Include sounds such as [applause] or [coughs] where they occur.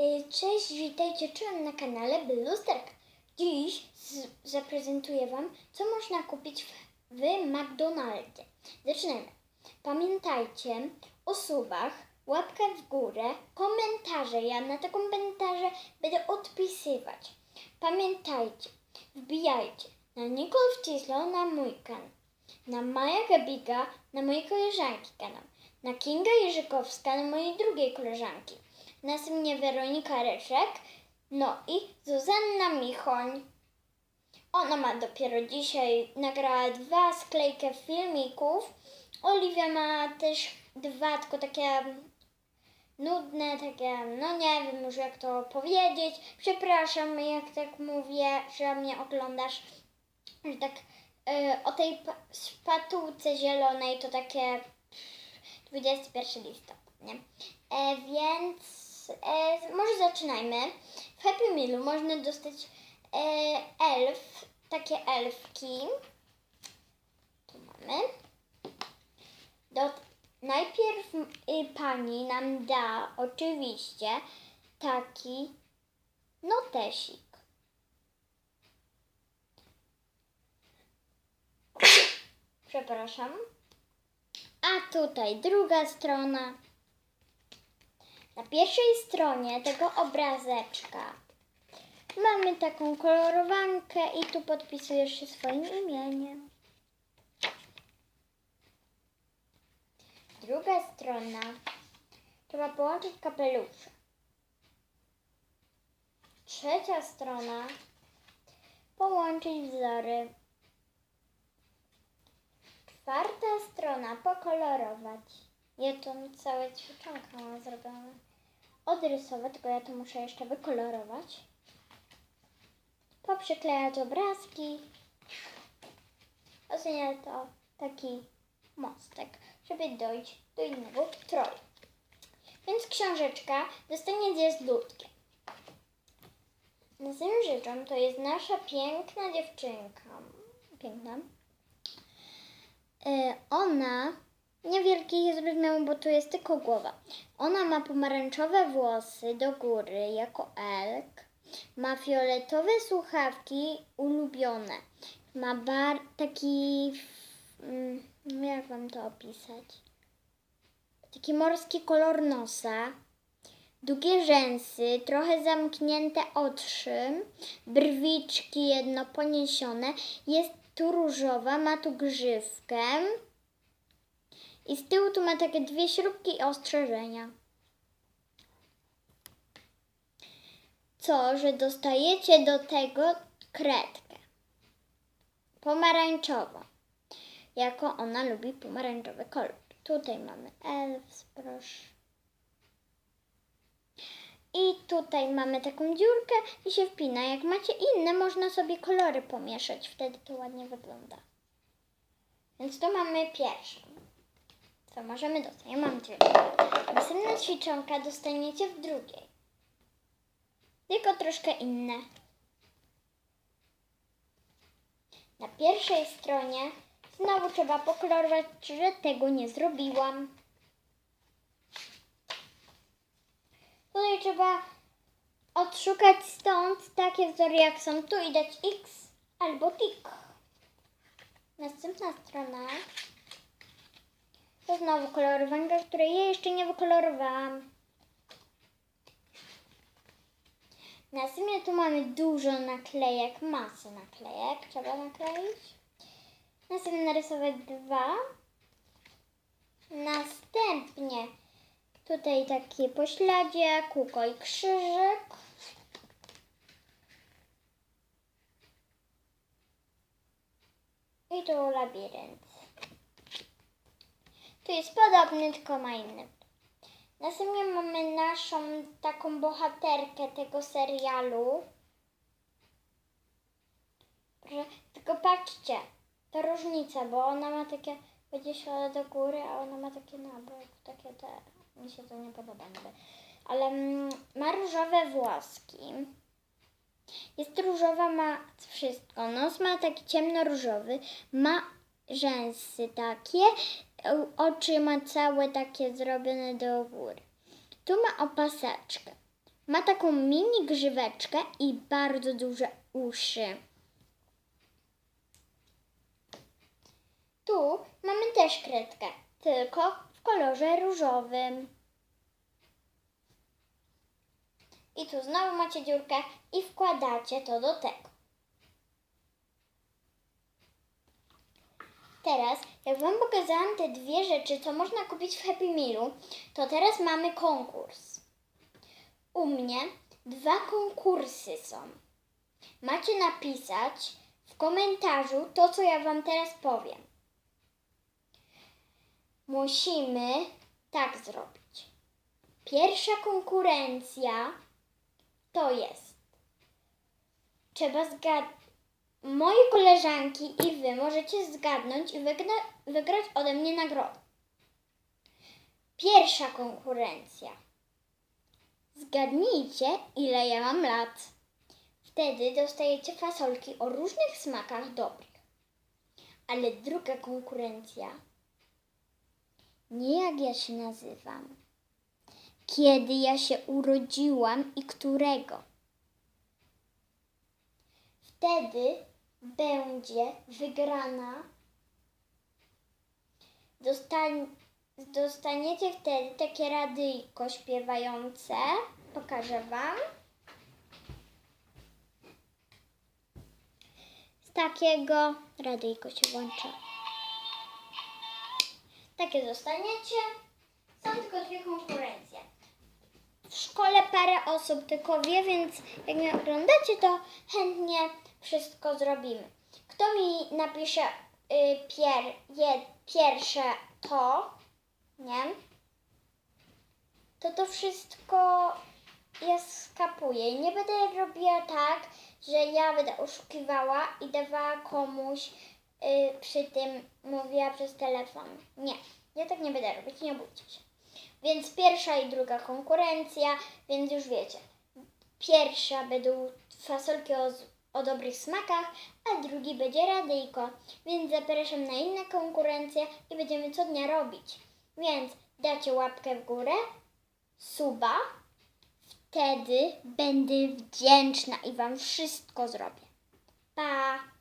Y, Cześć, witajcie czołem na kanale Blusterka. Dziś zaprezentuję Wam, co można kupić w, w McDonaldzie. Zaczynamy. Pamiętajcie o subach, łapkę w górę, komentarze. Ja na te komentarze będę odpisywać. Pamiętajcie, wbijajcie na Nicole Wcisło na mój kanał, na Maja Gabiga na mojej koleżanki kanał, na Kinga Jerzykowska na mojej drugiej koleżanki. Następnie Weronika Reszek, no i Zuzanna Michoń. Ona ma dopiero dzisiaj, nagrała dwa sklejkę filmików. Oliwia ma też dwa, tylko takie nudne, takie, no nie wiem już jak to powiedzieć. Przepraszam, jak tak mówię, że mnie oglądasz, że tak e, o tej pa- szpatułce zielonej to takie 21 listopad, nie? E, więc e, może zaczynajmy. W Happy Mealu można dostać e, elf, takie elfki. Tu mamy. Do, najpierw y, pani nam da oczywiście taki notesik. [coughs] Przepraszam. A tutaj druga strona. Na pierwszej stronie tego obrazeczka mamy taką kolorowankę i tu podpisujesz się swoim imieniem. Druga strona. Trzeba połączyć kapelusze. Trzecia strona. Połączyć wzory. Czwarta strona. Pokolorować. Ja to całe ćwiczonka mam zrobione. Ja to muszę jeszcze wykolorować. Poprzyklejać obrazki. Ostatnio to taki mostek, żeby dojść do innego troju. Więc książeczka dostanie z ludkiem. Następną rzeczą to jest nasza piękna dziewczynka. Piękna. E, ona niewielki jest rozmiar, bo tu jest tylko głowa. Ona ma pomarańczowe włosy do góry jako elk. Ma fioletowe słuchawki ulubione. Ma bar taki. mm, Jak wam to opisać? Taki morski kolor nosa. Długie rzęsy, trochę zamknięte oczy, brwiczki jedno poniesione. Jest tu różowa, ma tu grzywkę. I z tyłu tu ma takie dwie śrubki i ostrzeżenia. Co, że dostajecie do tego kredkę pomarańczową, jako ona lubi pomarańczowy kolor. Tutaj mamy elf, proszę. I tutaj mamy taką dziurkę i się wpina. Jak macie inne, można sobie kolory pomieszać, wtedy to ładnie wygląda. Więc to mamy pierwszą. Co możemy dostać? Ja mam dwie. Następna ćwiczonka dostaniecie w drugiej. Tylko troszkę inne. Na pierwszej stronie znowu trzeba pokolorować, że tego nie zrobiłam. Tutaj trzeba odszukać stąd takie wzory jak są tu i dać X albo tik. Następna strona to znowu kolorowanka, której ja jeszcze nie wykolorowałam. Następnie tu mamy dużo naklejek, masę naklejek trzeba nakleić. Następnie narysować dwa. Następnie tutaj takie pośladzie, kółko i krzyżyk. I tu labirynt. Tu jest podobny, tylko ma inny. Następnie mamy naszą taką bohaterkę tego serialu. Proszę, tylko patrzcie, to różnica, bo ona ma takie, będzie do góry, a ona ma takie na bok, takie te, mi się to nie podoba niby. Ale mm, ma różowe włoski. Jest różowa, ma wszystko. Nos ma taki ciemno-różowy, ma rzęsy takie, oczy ma całe takie zrobione do góry. Tu ma opaseczkę. Ma taką mini grzyweczkę i bardzo duże uszy. Tu mamy też kredkę, tylko w kolorze różowym. I tu znowu macie dziurkę i wkładacie to do tego. Teraz, jak Wam pokazałam te dwie rzeczy, co można kupić w Happy Mealu, to teraz mamy konkurs. U mnie dwa konkursy są. Macie napisać w komentarzu to, co ja Wam teraz powiem. Musimy tak zrobić. Pierwsza konkurencja to jest. Trzeba zgadnąć. Moje koleżanki i wy możecie zgadnąć i wygra- wygrać ode mnie nagrodę. Pierwsza konkurencja. Zgadnijcie, ile ja mam lat. Wtedy dostajecie fasolki o różnych smakach dobrych. Ale druga konkurencja. Nie jak ja się nazywam. Kiedy ja się urodziłam i którego. Wtedy będzie wygrana. Dostań, dostaniecie wtedy takie radyjko śpiewające. Pokażę Wam. Z takiego radyjko się włącza. Takie dostaniecie. Są tylko dwie konkurencje. W szkole parę osób tylko wie, więc jak mnie oglądacie, to chętnie wszystko zrobimy. Kto mi napisze y, pier, je, pierwsze to, nie? To to wszystko ja skapuję. Nie będę robiła tak, że ja będę oszukiwała i dawała komuś y, przy tym mówiła przez telefon. Nie, ja tak nie będę robić, nie bójcie się. Więc pierwsza i druga konkurencja, więc już wiecie. Pierwsza będą fasolki o, o dobrych smakach, a drugi będzie radyjko. Więc zapraszam na inne konkurencje i będziemy co dnia robić. Więc dacie łapkę w górę, suba, wtedy będę wdzięczna i Wam wszystko zrobię. Pa!